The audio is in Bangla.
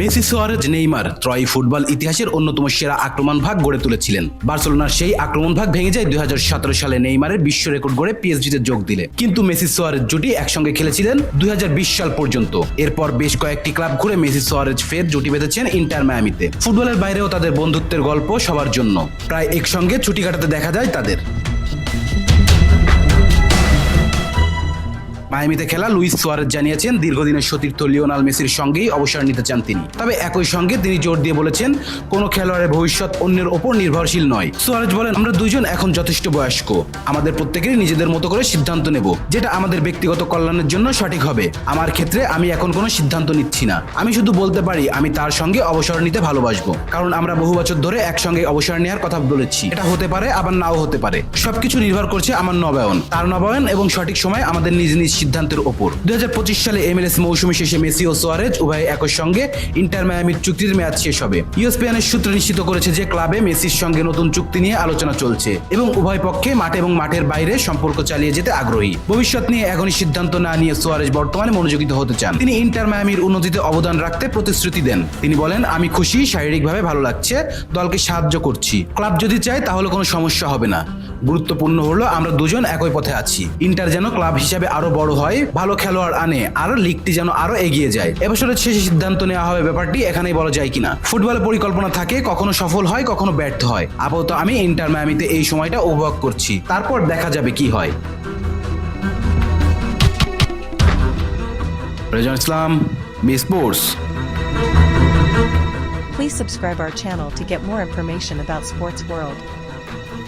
মেসি, সোয়ারেজ, নেইমার ত্রয় ফুটবল ইতিহাসের অন্যতম সেরা আক্রমণ ভাগ গড়ে তুলেছিলেন। বার্সেলোনার সেই আক্রমণ ভাগ ভেঙে যায় দুই সালে নেইমারের বিশ্ব রেকর্ড গড়ে পিএসজিতে যোগ দিলে। কিন্তু মেসি, সোয়ারেজ জুটি একসঙ্গে খেলেছিলেন দুই হাজার বিশ সাল পর্যন্ত। এরপর বেশ কয়েকটি ক্লাব ঘুরে মেসি, সোয়ারেজ ফের জুটি বেঁধেছেন ইন্টার মায়ামিতে। ফুটবলের বাইরেও তাদের বন্ধুত্বের গল্প সবার জন্য। প্রায় একসঙ্গে ছুটি কাটাতে দেখা যায় তাদের। মায়ামিতে খেলা লুইস সোয়ারেজ জানিয়েছেন, দীর্ঘদিনের সতীর্থ লিওনাল মেসির সঙ্গেই অবসর নিতে চান তিনি। তবে একই সঙ্গে তিনি জোর দিয়ে বলেছেন, কোনো খেলোয়াড়ের ভবিষ্যৎ অন্যের ওপর নির্ভরশীল নয়। সোয়ারেজ বলেন, আমরা দুইজন এখন যথেষ্ট বয়স্ক। আমাদের প্রত্যেকেরই নিজেদের মতো করে সিদ্ধান্ত নেব। যেটা আমাদের ব্যক্তিগত কল্যাণের জন্য সঠিক হবে। আমার ক্ষেত্রে আমি এখন কোনো সিদ্ধান্ত নিচ্ছি না। আমি শুধু বলতে পারি, আমি তার সঙ্গে অবসর নিতে ভালোবাসবো। কারণ আমরা বহু বছর ধরে একসঙ্গে অবসর নেওয়ার কথা বলেছি। এটা হতে পারে, আবার নাও হতে পারে। সবকিছু নির্ভর করছে আমার নবায়ন। তার নবায়ন এবং সঠিক সময় আমাদের নিজ নিজ সিদ্ধান্তের ওপর। দুই সালে এমএলএস মৌসুমী শেষে মেসি ও সোয়ারেজ উভয় একই সঙ্গে ইন্টার মায়ামির চুক্তির মেয়াদ শেষ হবে। ইউএসপিএনের সূত্র নিশ্চিত করেছে যে ক্লাবে মেসির সঙ্গে নতুন চুক্তি নিয়ে আলোচনা চলছে এবং উভয় পক্ষে মাঠ এবং মাঠের বাইরে সম্পর্ক চালিয়ে যেতে আগ্রহী। ভবিষ্যৎ নিয়ে এখনই সিদ্ধান্ত না নিয়ে সোয়ারেজ বর্তমানে মনোযোগিত হতে চান। তিনি ইন্টার মায়ামির উন্নতিতে অবদান রাখতে প্রতিশ্রুতি দেন। তিনি বলেন, আমি খুশি, শারীরিকভাবে ভালো লাগছে, দলকে সাহায্য করছি। ক্লাব যদি চায়, তাহলে কোনো সমস্যা হবে না। গুরুত্বপূর্ণ হলো, আমরা দুজন একই পথে আছি। ইন্টার যেন ক্লাব হিসাবে আরও বড় হয় ভালো খেলোয়াড় আনে, আর লিগটি যেন আরও এগিয়ে যায়। এবছরের শেষে সিদ্ধান্ত নেওয়া হবে ব্যাপারটি, এখানেই বলা যায় কিনা। ফুটবলে পরিকল্পনা থাকে, কখনো সফল হয়, কখনো ব্যর্থ হয়। আপাতত আমি ইন্টার মায়ামিতে এই সময়টা উপভোগ করছি। তারপর দেখা যাবে কি হয়। Rezan Islam, B sports. Please subscribe our channel to get more information about Sports World.